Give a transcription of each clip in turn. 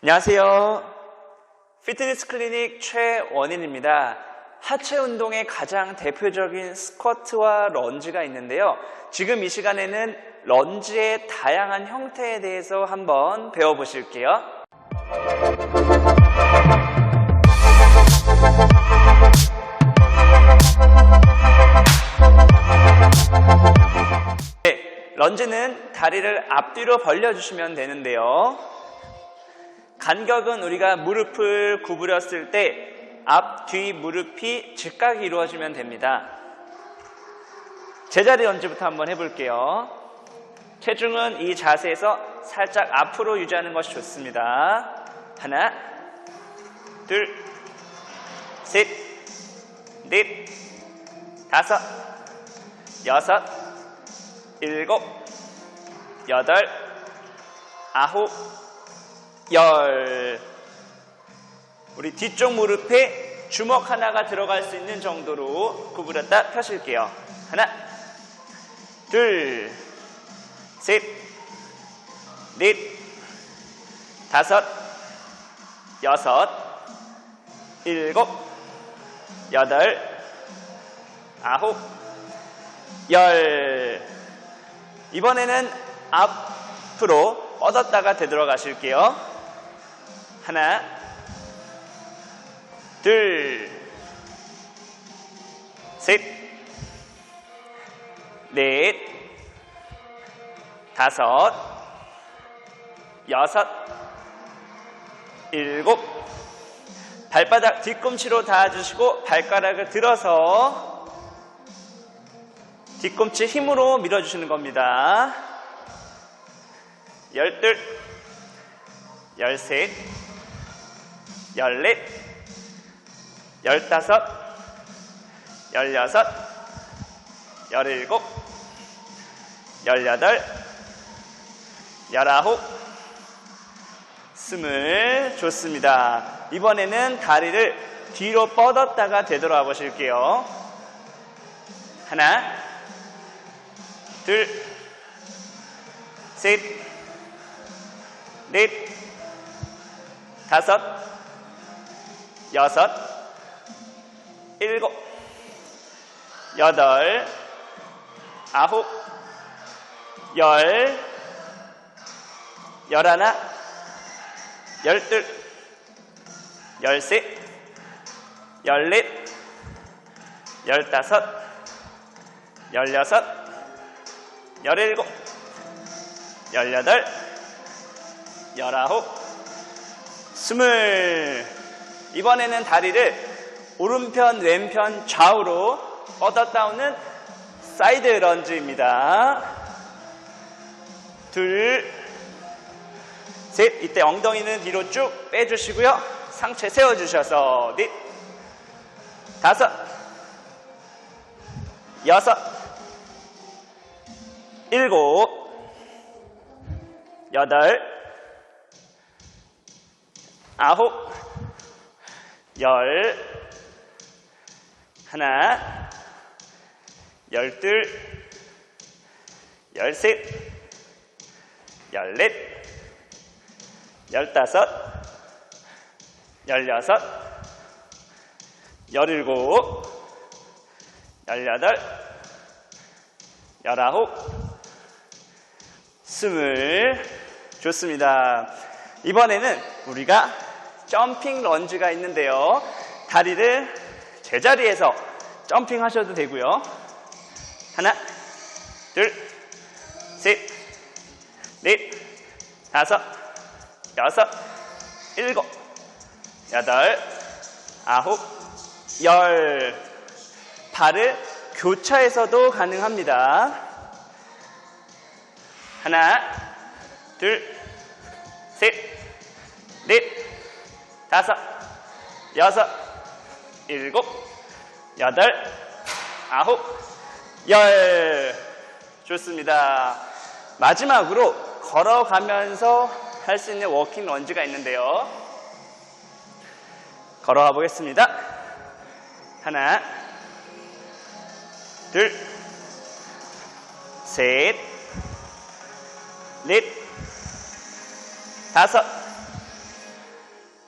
안녕하세요. 피트니스 클리닉 최원인입니다. 하체 운동의 가장 대표적인 스쿼트와 런지가 있는데요. 지금 이 시간에는 런지의 다양한 형태에 대해서 한번 배워보실게요. 네, 런지는 다리를 앞뒤로 벌려주시면 되는데요. 간격은 우리가 무릎을 구부렸을 때 앞, 뒤 무릎이 직각이 이루어지면 됩니다. 제자리 런지부터 한번 해볼게요. 체중은 이 자세에서 살짝 앞으로 유지하는 것이 좋습니다. 하나, 둘, 셋, 넷, 다섯, 여섯, 일곱, 여덟, 아홉, 열. 우리 뒤쪽 무릎에 주먹 하나가 들어갈 수 있는 정도로 구부렸다 펴실게요. 하나, 둘, 셋, 넷, 다섯, 여섯, 일곱, 여덟, 아홉, 열. 이번에는 앞으로 뻗었다가 되돌아가실게요. 하나, 둘, 셋, 넷, 다섯, 여섯, 일곱, 발바닥 뒤꿈치로 닿아주시고 발가락을 들어서 뒤꿈치 힘으로 밀어주시는 겁니다. 열둘, 열셋, 열넷, 열다섯, 열여섯, 열일곱, 열여덟, 열아홉, 스물. 좋습니다. 이번에는 다리를 뒤로 뻗었다가 되돌아 보실게요. 하나, 둘, 셋, 넷, 다섯, 여섯, 일곱, 여덟, 아홉, 열, 열하나, 열둘, 열셋, 열넷, 열다섯, 열여섯, 열일곱, 열여덟, 열아홉, 스물. 이번에는 다리를 오른편, 왼편 좌우로 뻗었다 오는 사이드 런지입니다. 둘, 셋. 이때 엉덩이는 뒤로 쭉 빼주시고요. 상체 세워주셔서 넷, 다섯, 여섯, 일곱, 여덟, 아홉, 열, 하나, 열둘, 열셋, 열넷, 열다섯, 열여섯, 열일곱, 열여덟, 열아홉, 스물. 좋습니다. 이번에는 우리가 점핑 런지가 있는데요. 다리를 제자리에서 점핑 하셔도 되고요. 하나, 둘, 셋, 넷, 다섯, 여섯, 일곱, 여덟, 아홉, 열. 발을 교차해서도 가능합니다. 하나, 둘, 다섯, 여섯, 일곱, 여덟, 아홉, 열. 좋습니다. 마지막으로 걸어가면서 할 수 있는 워킹 런지가 있는데요. 걸어가 보겠습니다. 하나, 둘, 셋, 넷, 다섯,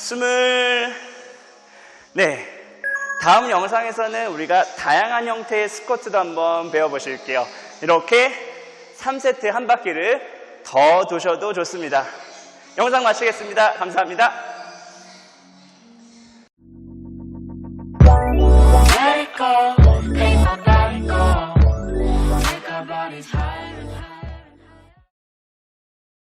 스물. 네. 다음 영상에서는 우리가 다양한 형태의 스쿼트도 한번 배워보실게요. 이렇게 3세트 한 바퀴를 더 도셔도 좋습니다. 영상 마치겠습니다. 감사합니다.